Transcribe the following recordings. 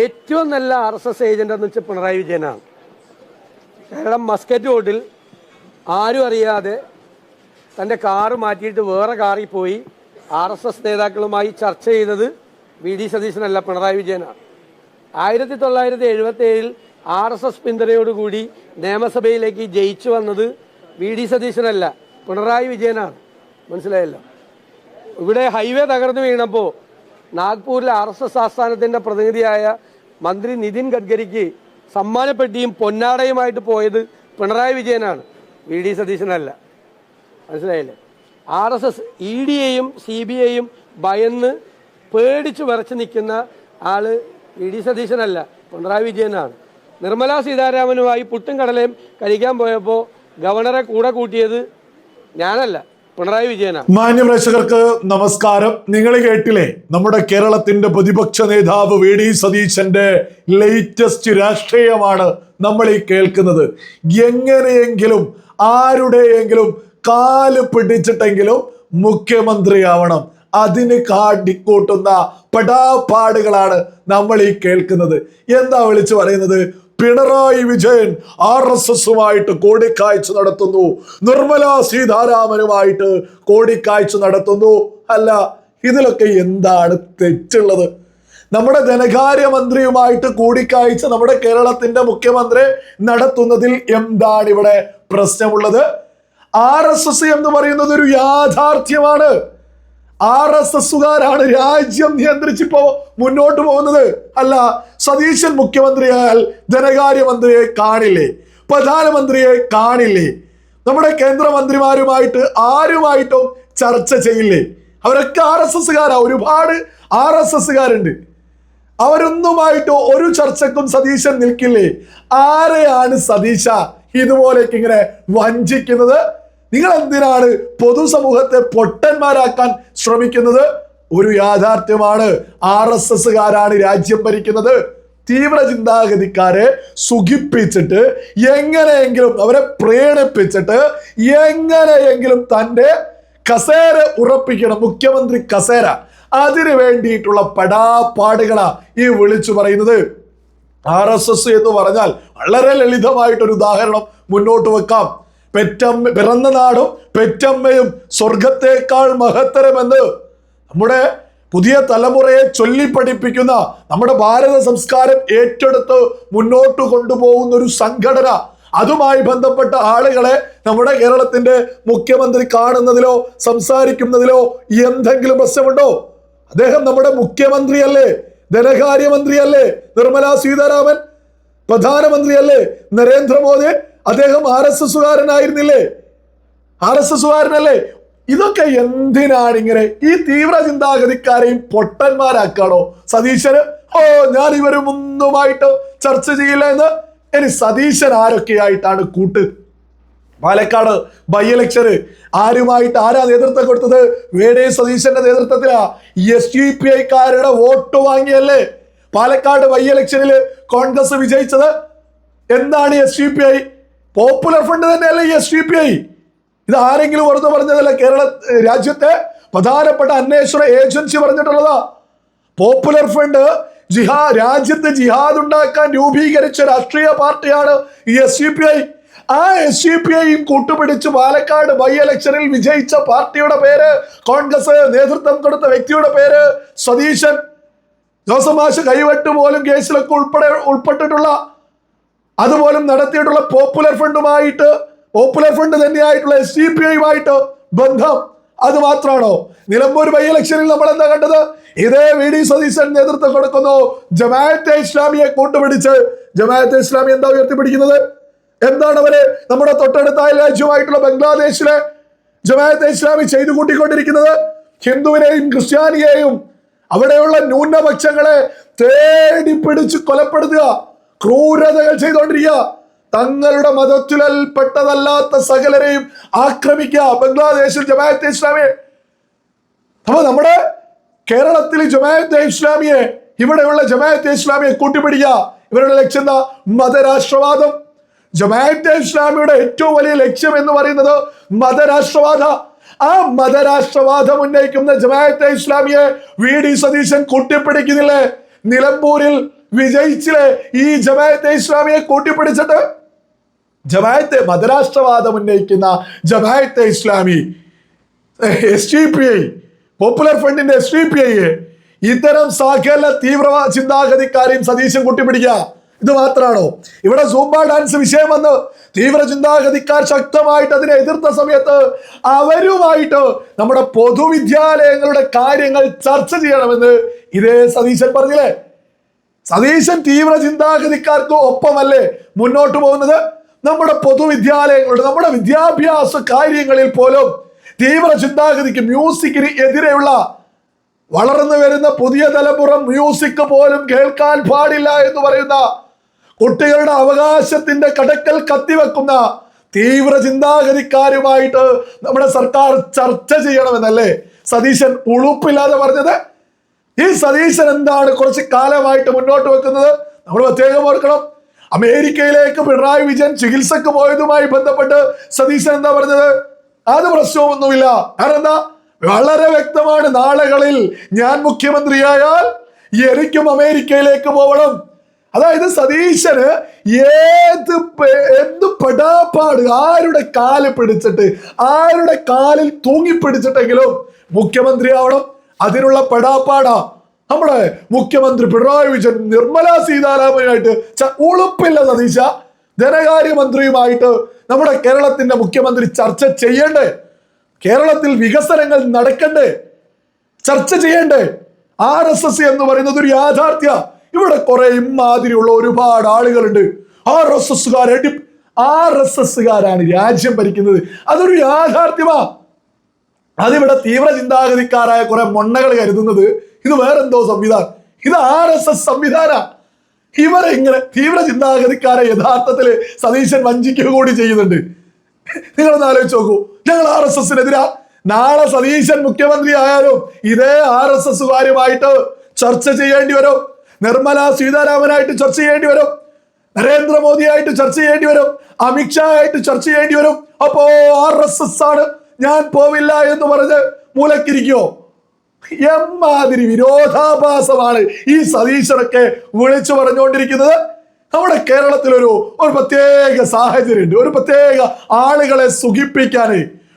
ഏറ്റവും നല്ല R S S agent എന്ന് വെച്ചാൽ പിണറായി വിജയനാണ്. കേരളം മസ്കറ്റ് റോഡിൽ ആരും അറിയാതെ തന്റെ കാറ് മാറ്റിയിട്ട് വേറെ കാറിൽ പോയി ആർ എസ് എസ് നേതാക്കളുമായി ചർച്ച ചെയ്തത് വി ഡി സതീശനല്ല പിണറായി വിജയനാണ്. ആയിരത്തി തൊള്ളായിരത്തി എഴുപത്തി ഏഴിൽ ആർ എസ് എസ് പിന്തുണയോടുകൂടി നിയമസഭയിലേക്ക് ജയിച്ചു വന്നത് വി ഡി സതീശനല്ല പിണറായി വിജയനാണ്. മനസ്സിലായല്ലോ? ഇവിടെ ഹൈവേ തകർന്നു വീണപ്പോൾ നാഗ്പൂരിലെ ആർ എസ് എസ് ആസ്ഥാനത്തിന്റെ പ്രതിനിധിയായ മന്ത്രി നിതിൻ ഗഡ്കരിക്ക് സമ്മാനപ്പെട്ടിയും പൊന്നാടയുമായിട്ട് പോയത് പിണറായി വിജയനാണ്. വി ഡി സതീശനല്ല. മനസ്സിലായില്ലേ? ആർ എസ് എസ് ഇ ഡിയെയും സി ബി ഐയും ഭയന്ന് പേടിച്ച് വരച്ച് നിൽക്കുന്ന ആൾ വി ഡി സതീശനല്ല പിണറായി വിജയനാണ്. നിർമ്മലാ സീതാരാമനുമായി പുട്ടും കടലയും കഴിക്കാൻ പോയപ്പോൾ ഗവർണറെ കൂടെ കൂട്ടിയത് ഞാനല്ല. പിണറായി വിജയനാണ് മാന്യപ്രേക്ഷകർക്ക് നമസ്കാരം. നിങ്ങൾ കേട്ടില്ലേ? നമ്മുടെ കേരളത്തിന്റെ പ്രതിപക്ഷ നേതാവ് വി ഡി സതീശന്റെ ലേറ്റസ്റ്റ് രാഷ്ട്രീയമാണ് നമ്മൾ ഈ കേൾക്കുന്നത്. എങ്ങനെയെങ്കിലും ആരുടെയെങ്കിലും കാൽ പിടിച്ചിട്ടെങ്കിലും മുഖ്യമന്ത്രിയാവണം. അതിന് കാട്ടിക്കൂട്ടുന്ന പടാപ്പാടുകളാണ് നമ്മൾ ഈ കേൾക്കുന്നത്. എന്താ വിളിച്ചു പറയുന്നത്? പിണറായി വിജയൻ ആർ എസ് എസുമായിട്ട് കൂടിക്കാഴ്ച നടത്തുന്നു. നിർമ്മല സീതാരാമനുമായിട്ട് കൂടിക്കാഴ്ച നടത്തുന്നു. അല്ല ഇതിലൊക്കെ എന്താണ് തെറ്റുള്ളത്? നമ്മുടെ ധനകാര്യ മന്ത്രിയുമായിട്ട് കൂടിക്കാഴ്ച നമ്മുടെ കേരളത്തിന്റെ മുഖ്യമന്ത്രി നടത്തുന്നതിൽ എന്താണ് ഇവിടെ പ്രശ്നമുള്ളത്? ആർ എസ് എസ് എന്ന് പറയുന്നത് ഒരു യാഥാർത്ഥ്യമാണ്. ആർ എസ് എസുകാരാണ് രാജ്യം നിയന്ത്രിച്ചിപ്പോ മുന്നോട്ട് പോകുന്നത്. അല്ല സതീശൻ മുഖ്യമന്ത്രിയായാൽ ധനകാര്യമന്ത്രിയെ കാണില്ലേ? പ്രധാനമന്ത്രിയെ കാണില്ലേ? നമ്മുടെ കേന്ദ്രമന്ത്രിമാരുമായിട്ട് ആരുമായിട്ടും ചർച്ച ചെയ്യില്ലേ? അവരൊക്കെ ആർ എസ് എസ്സുകാരാ ഒരുപാട് ആർ എസ് എസ്സുകാരുണ്ട്. അവരൊന്നുമായിട്ട് ഒരു ചർച്ചക്കും സതീശൻ നിൽക്കില്ലേ? ആരെയാണ് സതീശ ഇതുപോലേക്ക് ഇങ്ങനെ വഞ്ചിക്കുന്നത്? നിങ്ങൾ എന്തിനാണ് പൊതുസമൂഹത്തെ പൊട്ടന്മാരാക്കാൻ ശ്രമിക്കുന്നത്? ഒരു യാഥാർത്ഥ്യമാണ് ആർ എസ് എസ്സുകാരാണ് രാജ്യം ഭരിക്കുന്നത്. തീവ്ര ചിന്താഗതിക്കാരെ സുഖിപ്പിച്ചിട്ട് എങ്ങനെയെങ്കിലും അവരെ പ്രേരിപ്പിച്ചിട്ട് എങ്ങനെയെങ്കിലും തന്റെ കസേര ഉറപ്പിക്കണം. മുഖ്യമന്ത്രി കസേര. അതിനു വേണ്ടിയിട്ടുള്ള പടാപ്പാടുകളാ ഈ വിളിച്ചു പറയുന്നത്. ആർ എസ് എസ് എന്ന് പറഞ്ഞാൽ വളരെ ലളിതമായിട്ടൊരു ഉദാഹരണം മുന്നോട്ട് വെക്കാം. പെറ്റമ്മ പിറന്ന നാടും പെറ്റമ്മയും സ്വർഗത്തേക്കാൾ മഹത്തരമെന്ന് നമ്മുടെ പുതിയ തലമുറയെ ചൊല്ലി പഠിപ്പിക്കുന്ന നമ്മുടെ ഭാരത സംസ്കാരം ഏറ്റെടുത്ത് മുന്നോട്ട് കൊണ്ടുപോകുന്ന ഒരു സംഘടന. അതുമായി ബന്ധപ്പെട്ട ആളുകളെ നമ്മുടെ കേരളത്തിന്റെ മുഖ്യമന്ത്രി കാണുന്നതിലോ സംസാരിക്കുന്നതിലോ എന്തെങ്കിലും പ്രശ്നമുണ്ടോ? അദ്ദേഹം നമ്മുടെ മുഖ്യമന്ത്രിയല്ലേ? ധനകാര്യമന്ത്രിയല്ലേ? നിർമ്മലാ സീതാരാമൻ? പ്രധാനമന്ത്രിയല്ലേ? നരേന്ദ്രമോദി? അദ്ദേഹം ആർ എസ് എസുകാരനായിരുന്നില്ലേ? ആർ എസ് എസുകാരനല്ലേ? ഇതൊക്കെ എന്തിനാണ് ഇങ്ങനെ ഈ തീവ്ര ചിന്താഗതിക്കാരെയും പൊട്ടന്മാരാക്കാണോ? സതീശന് ഓ ഞാൻ ഇവരും ഒന്നുമായിട്ട് ചർച്ച ചെയ്യില്ല എന്ന്. ഇനി സതീശൻ ആരൊക്കെയായിട്ടാണ് കൂട്ട്? പാലക്കാട് ബൈ ഇലക്ഷന് ആരുമായിട്ട് ആരാ നേതൃത്വം കൊടുത്തത്? വേടേ സതീശന്റെ നേതൃത്വത്തിലാ. എസ് യു പി ഐക്കാരുടെ വോട്ട് വാങ്ങിയല്ലേ? പാലക്കാട് ബൈ ഇലക്ഷനിൽ കോൺഗ്രസ് വിജയിച്ചത്. എന്താണ് S U P I popular front തന്നെയല്ലേ എസ് യു പി ഐ ഇത് ആരെങ്കിലും ഓർത്ത് പറഞ്ഞതല്ല കേരള രാജ്യത്തെ പ്രധാനപ്പെട്ട അന്വേഷണ ഏജൻസി പറഞ്ഞിട്ടുള്ളതാ. പോപ്പുലർ ഫ്രണ്ട് ജിഹാ രാജ്യത്ത് ജിഹാദ് ഉണ്ടാക്കാൻ രൂപീകരിച്ച രാഷ്ട്രീയ പാർട്ടിയാണ് ഈ എസ് സി പി ഐ ആ എസ് സി പി ഐയും കൂട്ടുപിടിച്ച് പാലക്കാട് ബൈ ഇലക്ഷനിൽ വിജയിച്ച പാർട്ടിയുടെ പേര് കോൺഗ്രസ് നേതൃത്വം കൊടുത്ത വ്യക്തിയുടെ പേര് സതീശൻ. ജോസഫ് മാഷ് കൈവെട്ട് പോലും കേസിലൊക്കെ ഉൾപ്പെടെ ഉൾപ്പെട്ടിട്ടുള്ള അതുപോലും നടത്തിയിട്ടുള്ള പോപ്പുലർ ഫണ്ടുമായിട്ട് പോപ്പുലർ ഫ്രണ്ട് തന്നെയായിട്ടുള്ള എസ് ഡി പി ഐയുമായിട്ട് ബന്ധം. അത് മാത്രമാണോ? നിലമ്പൂർ ബൈ ഇലക്ഷനിൽ നമ്മൾ എന്താ കണ്ടത്? ഇതേ വി ഡി സതീശൻ നേതൃത്വം കൊടുക്കുന്നു. ജമാഅത്തെ ഇസ്ലാമിയെ കൂട്ടുപിടിച്ച്. ജമാഅത്തെ ഇസ്ലാമി എന്താ ഉയർത്തിപ്പിടിക്കുന്നത്? എന്താണ് അവർ നമ്മുടെ തൊട്ടടുത്ത രാജ്യമായിട്ടുള്ള ബംഗ്ലാദേശിലെ ജമാഅത്തെ ഇസ്ലാമി ചെയ്തു കൂട്ടിക്കൊണ്ടിരിക്കുന്നത് ഹിന്ദുവിനെയും ക്രിസ്ത്യാനിയെയും അവിടെയുള്ള ന്യൂനപക്ഷങ്ങളെ തേടി പിടിച്ച് കൊലപ്പെടുത്തുക ക്രൂരതകൾ ചെയ്തുകൊണ്ടിരിക്കുക. തങ്ങളുടെ മതത്തിലൽപ്പെട്ടതല്ലാത്ത സകലരെയും ആക്രമിക്കുക. ബംഗ്ലാദേശിൽ ജമാഅത്തെ ഇസ്ലാമിയെ. അപ്പൊ നമ്മുടെ കേരളത്തിൽ ജമാഅത്തെ ഇസ്ലാമിയെ ഇവിടെയുള്ള ജമാഅത്തെ ഇസ്ലാമിയെ കൂട്ടിപ്പിടിക്കുക. ഇവരുടെ ലക്ഷ്യം എന്താ? മതരാഷ്ട്രവാദം. ജമാഅത്തെ ഇസ്ലാമിയുടെ ഏറ്റവും വലിയ ലക്ഷ്യം എന്ന് പറയുന്നത് മതരാഷ്ട്രവാദ. ആ മതരാഷ്ട്രവാദം ഉന്നയിക്കുന്ന ജമാഅത്തെ ഇസ്ലാമിയെ വി ഡി സതീശൻ കൂട്ടിപ്പിടിക്കുന്നില്ലേ? നിലമ്പൂരിൽ വിജയിച്ചില്ലേ ഈ ജമാഅത്തെ ഇസ്ലാമിയെ കൂട്ടിപ്പിടിച്ചിട്ട്? ജമാഅത്തെ മതരാഷ്ട്രവാദം ഉന്നയിക്കുന്ന Jamaat Islami S D P I popular ഫ്രണ്ടിന്റെ എസ് ഡി പി ഐ ഇത്തരം സകല തീവ്ര ചിന്താഗതിക്കാരെയും സതീശൻ കൂട്ടിപ്പിടിക്കുക. ഇത് മാത്രമാണോ? ഇവിടെ സൂംബ ഡാൻസ് വിഷയം വന്ന് തീവ്ര ചിന്താഗതിക്കാർ ശക്തമായിട്ട് അതിനെ എതിർത്ത സമയത്ത് അവരുമായിട്ട് നമ്മുടെ പൊതുവിദ്യാലയങ്ങളുടെ കാര്യങ്ങൾ ചർച്ച ചെയ്യണമെന്ന് ഇതേ സതീശൻ പറഞ്ഞില്ലേ? സതീശൻ തീവ്ര ചിന്താഗതിക്കാർക്ക് ഒപ്പമല്ലേ മുന്നോട്ട് പോകുന്നത്? നമ്മുടെ പൊതുവിദ്യാലയങ്ങളുടെ നമ്മുടെ വിദ്യാഭ്യാസ കാര്യങ്ങളിൽ പോലും തീവ്ര ചിന്താഗതിക്ക് മ്യൂസിക്കിന് എതിരെയുള്ള വളർന്നു വരുന്ന പുതിയ തലമുറ മ്യൂസിക് പോലും കേൾക്കാൻ പാടില്ല എന്ന് പറയുന്ന കുട്ടികളുടെ അവകാശത്തിന്റെ കടക്കൽ കത്തിവെക്കുന്ന തീവ്ര ചിന്താഗതിക്കാരുമായിട്ട് നമ്മുടെ സർക്കാർ ചർച്ച ചെയ്യണമെന്നല്ലേ സതീശൻ ഉളുപ്പില്ലാതെ പറഞ്ഞത്? ഈ സതീശൻ എന്താണ് കുറച്ച് കാലമായിട്ട് മുന്നോട്ട് വെക്കുന്നത്? നമ്മൾ പ്രത്യേകം ഓർക്കണം. അമേരിക്കയിലേക്ക് പിണറായി വിജയൻ ചികിത്സക്ക് പോയതുമായി ബന്ധപ്പെട്ട് സതീശൻ എന്താ പറഞ്ഞത്? അത് പ്രശ്നമൊന്നുമില്ല. കാരണം എന്താ? വളരെ വ്യക്തമാണ് നാളുകളിൽ ഞാൻ മുഖ്യമന്ത്രിയായാൽ എനിക്കും അമേരിക്കയിലേക്ക് പോകണം അതായത് സതീശന് ഏത് എന്ത് പെടാപ്പാട് ആരുടെ കാൽ പിടിച്ചിട്ട് ആരുടെ കാലിൽ തൂങ്ങിപ്പിടിച്ചിട്ടെങ്കിലും മുഖ്യമന്ത്രി ആവണം അതിനുള്ള പെടാപ്പാടാ. നമ്മുടെ മുഖ്യമന്ത്രി പിണറായി വിജയൻ നിർമ്മല സീതാരാമനുമായിട്ട് ഉളുപ്പില്ല സതീശ. ധനകാര്യമന്ത്രിയുമായിട്ട് നമ്മുടെ കേരളത്തിന്റെ മുഖ്യമന്ത്രി ചർച്ച ചെയ്യണ്ടേ? കേരളത്തിൽ വികസനങ്ങൾ നടക്കണ്ടേ? ചർച്ച ചെയ്യണ്ടേ? ആർ എസ് എസ് എന്ന് പറയുന്നത് ഒരു യാഥാർത്ഥ്യ. ഇവിടെ കുറെ ഇമാതിരിയുള്ള ഒരുപാട് ആളുകളുണ്ട്. ആർ എസ് എസ്സുകാരെ ആർ എസ് എസ്സുകാരാണ് രാജ്യം ഭരിക്കുന്നത്. അതൊരു യാഥാർത്ഥ്യമാ. അതിവിടെ തീവ്ര ചിന്താഗതിക്കാരായ കുറെ മൊണ്ണകൾ കരുതുന്നത് ഇത് വേറെന്തോ സംവിധാനം? ഇത് ആർ എസ് എസ് സംവിധാന. ഇവരെ ഇങ്ങനെ തീവ്ര ചിന്താഗതിക്കാരെ യഥാർത്ഥത്തിൽ സതീശൻ വഞ്ചിക്കുക കൂടി ചെയ്യുന്നുണ്ട്. നിങ്ങളൊന്ന് ആലോചിച്ച് നോക്കൂ. ഞങ്ങൾ ആർ എസ് എസിനെതിരാ. നാളെ സതീശൻ മുഖ്യമന്ത്രി ആയാലും ഇതേ ആർ എസ് എസുകാരുമായിട്ട് ചർച്ച ചെയ്യേണ്ടി വരും. നിർമ്മല സീതാരാമനായിട്ട് ചർച്ച ചെയ്യേണ്ടി വരും. നരേന്ദ്രമോദിയായിട്ട് ചർച്ച ചെയ്യേണ്ടി വരും. അമിത്ഷാ ആയിട്ട് ചർച്ച ചെയ്യേണ്ടി വരും. അപ്പോ ആർ എസ് എസ് ആണ് ഞാൻ പോവില്ല എന്ന് പറഞ്ഞ് മൂലക്കിരിക്കോ എമ്മാതിരി വിരോധാഭാസമാണ് ഈ സതീശനൊക്കെ വിളിച്ചു പറഞ്ഞുകൊണ്ടിരിക്കുന്നത്. നമ്മുടെ കേരളത്തിലൊരു ഒരു പ്രത്യേക സാഹചര്യം ഉണ്ട് ഒരു പ്രത്യേക ആളുകളെ സുഖിപ്പിക്കാൻ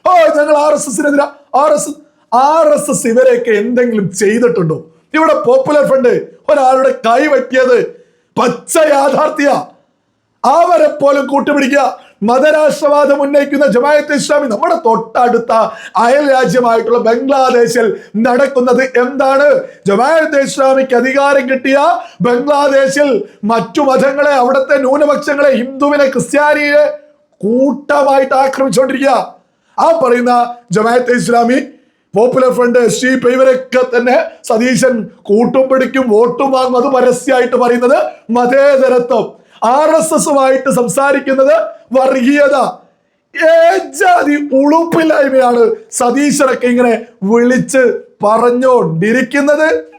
ഓ ഞങ്ങൾ R S എസിനെതിരെ R S R S S ഇവരെയൊക്കെ എന്തെങ്കിലും ചെയ്തിട്ടുണ്ടോ? ഇവിടെ പോപ്പുലർ ഫ്രണ്ട് ഒരാളുടെ കൈ പറ്റിയത് പച്ച യാഥാർത്ഥ്യ. അവരെ പോലും കൂട്ടുപിടിക്കുക. മതരാഷ്ട്രവാദം ഉന്നയിക്കുന്ന ജമായത്ത് ഇസ്ലാമി നമ്മുടെ തൊട്ടടുത്ത അയൽ രാജ്യമായിട്ടുള്ള ബംഗ്ലാദേശിൽ നടക്കുന്നത് എന്താണ്? ജമായത്ത് ഇസ്ലാമിക്ക് അധികാരം കിട്ടിയ ബംഗ്ലാദേശിൽ മറ്റു മതങ്ങളെ അവിടുത്തെ ന്യൂനപക്ഷങ്ങളെ ഹിന്ദുവിനെ ക്രിസ്ത്യാനിയെ കൂട്ടമായിട്ട് ആക്രമിച്ചുകൊണ്ടിരിക്കുക. ആ പറയുന്ന Jamaat Islami popular front S D P ഇവരൊക്കെ തന്നെ സതീശൻ കൂട്ടും പിടിക്കും വോട്ടും വാങ്ങും. അത് പരസ്യമായിട്ട് പറയുന്നത് മതേതരത്വം. ആർ എസ് എസുമായിട്ട് സംസാരിക്കുന്നത് വർഗീയത. ഏജാതി ഉളുപ്പില്ലായ്മയാണ് സതീശനൊക്കെ ഇങ്ങനെ വിളിച്ച് പറഞ്ഞോണ്ടിരിക്കുന്നത്.